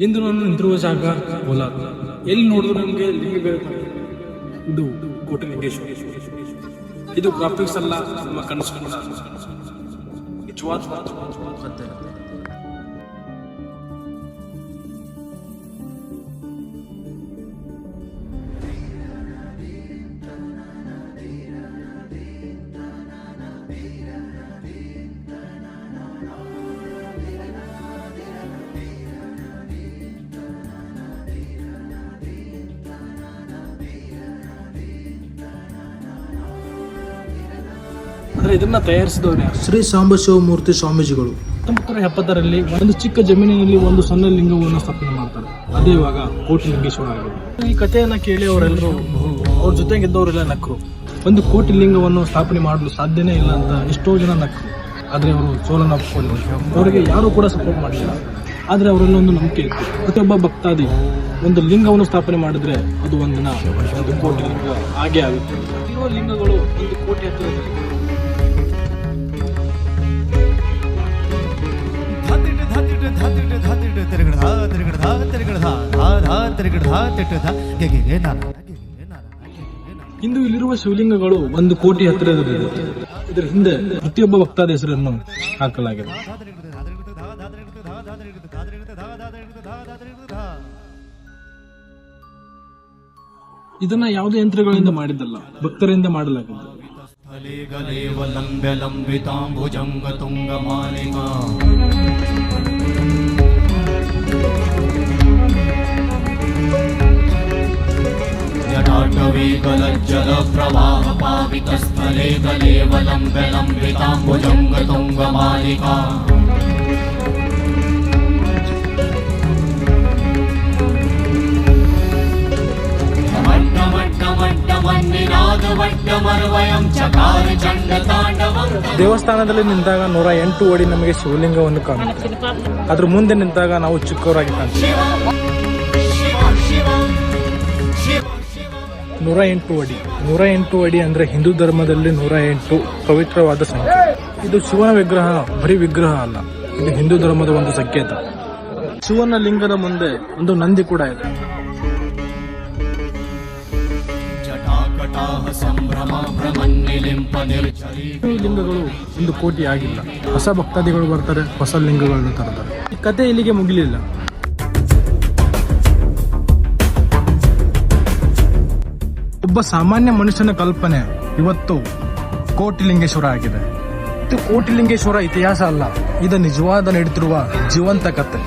ಇಂದು ನಾನು ನಿಂತಿರುವ ಜಾಗ ಹೊಲ ಎಲ್ಲಿ ನೋಡಿದ್ರು ನಮಗೆ ಇದು. ಕೋಟಲಿಂಗೇಶ್ವರ ಇದು ಗ್ರಾಫಿಕ್ಸ್ ಅಲ್ಲ ನಮ್ಮ ಕನಸು ನಿಜವಾದ ಅಂದ್ರೆ ಇದನ್ನ ತಯಾರಿಸಿದವನೇ ಶ್ರೀ ಸಾಂಬ ಶಿವಮೂರ್ತಿ ಸ್ವಾಮೀಜಿಗಳು ಹತ್ತೊಂಬತ್ತರ ಎಪ್ಪತ್ತರಲ್ಲಿ ಒಂದು ಚಿಕ್ಕ ಜಮೀನಿನಲ್ಲಿ ಒಂದು ಸಣ್ಣ ಲಿಂಗವನ್ನು ಸ್ಥಾಪನೆ ಮಾಡ್ತಾರೆ. ಅದೇ ಇವಾಗ ಕೋಟಿ ಲಿಂಗೇಶ್ವರ ಆಗಿದೆ ಈ ಕಥೆಯನ್ನ ಕೇಳಿ ಅವರೆಲ್ಲರೂ ಅವ್ರ ಜೊತೆಗಿದ್ದವರೆಲ್ಲ ನಕ್ಕರು ಒಂದು ಕೋಟಿ ಲಿಂಗವನ್ನು ಸ್ಥಾಪನೆ ಮಾಡಲು ಸಾಧ್ಯನೇ ಇಲ್ಲ ಅಂತ ಎಷ್ಟೋ ಜನ ನಕ್ಕರು ಆದ್ರೆ ಅವರು ಸೋಲನ್ನು ಒಪ್ಪಿಕೊಂಡು ಅವರಿಗೆ ಯಾರು ಕೂಡ ಸಪೋರ್ಟ್ ಮಾಡಲಿಲ್ಲ ಆದ್ರೆ ಅವರಲ್ಲಿ ಒಂದು ನಂಬಿಕೆ ಇತ್ತು. ಪ್ರತಿಯೊಬ್ಬ ಭಕ್ತಾದಿ ಒಂದು ಲಿಂಗವನ್ನು ಸ್ಥಾಪನೆ ಮಾಡಿದ್ರೆ ಅದು ಒಂದಿನ ಒಂದು ಕೋಟಿ ಲಿಂಗ ಹಾಗೆ ಆಗುತ್ತೆ. ಇರುವ ಲಿಂಗಗಳು ಒಂದು ಕೋಟಿ ಹತ್ತಿರದಲ್ಲಿ ಧಾ ತಿರುಗಡ ಧಾ ತಿಟ್ಟು ಧಾ ಗೆ ಗೆ ಗೆ ಇಂದು ಇಲ್ಲಿರುವ ಶಿವಲಿಂಗಗಳು ಒಂದು ಕೋಟಿ ಹತ್ತಿರದಲ್ಲಿದೆ ಇದರ ಹಿಂದೆ ಪ್ರತಿಯೊಬ್ಬ ಭಕ್ತಾದ ಹೆಸರನ್ನು ಹಾಕಲಾಗಿದೆ. ಇದನ್ನ ಯಾವುದೇ ಯಂತ್ರಗಳಿಂದ ಮಾಡಿದ್ದಲ್ಲ ಭಕ್ತರಿಂದ ಮಾಡಲಾಗಿದೆ. मट्टमट्टमट्टमन्निनादवट्टमर्वयं चकार चण्डताण्डवम् ದೇವಸ್ಥಾನದಲ್ಲಿ ನಿಂತಾಗ ನೂರ ಎಂಟು ಅಡಿ ನಮಗೆ ಶಿವಲಿಂಗವನ್ನು ಕಾಣುತ್ತೆ ಅದ್ರ ಮುಂದೆ ನಿಂತಾಗ ನಾವು ಚಿಕ್ಕವರಾಗಿ ಕಾಣ್ತೀವಿ ನೂರ ಎಂಟು ಅಡಿ. ನೂರ ಎಂಟು ಅಡಿ ಅಂದ್ರೆ ಹಿಂದೂ ಧರ್ಮದಲ್ಲಿ ನೂರ ಎಂಟು ಪವಿತ್ರವಾದ ಸಂಖ್ಯೆ. ಇದು ಶಿವನ ವಿಗ್ರಹ ಬರೀ ವಿಗ್ರಹ ಅಲ್ಲ. ಇದು ಹಿಂದೂ ಧರ್ಮದ ಒಂದು ಸಂಕೇತ. ಶಿವನ ಲಿಂಗದ ಮುಂದೆ ಒಂದು ನಂದಿ ಕೂಡ ಇದೆ. ಈ ಲಿಂಗಗಳು ಒಂದು ಕೋಟಿ ಆಗಿಲ್ಲ. ಹೊಸ ಭಕ್ತಾದಿಗಳು ಬರ್ತಾರೆ ಹೊಸ ಲಿಂಗಗಳನ್ನು ತರ್ತಾರೆ. ಈ ಕತೆ ಇಲ್ಲಿಗೆ ಮುಗಿಲಿಲ್ಲ. ಸಾಮಾನ್ಯ ಮನುಷ್ಯನ ಕಲ್ಪನೆ ಇವತ್ತು ಕೋಟಿಲಿಂಗೇಶ್ವರ ಆಗಿದೆ. ಇದು ಕೋಟಿಲಿಂಗೇಶ್ವರ ಇತಿಹಾಸ ಅಲ್ಲ, ಇದು ನಿಜವಾದ ನಡೀತಿರುವ ಜೀವಂತ ಕತೆ.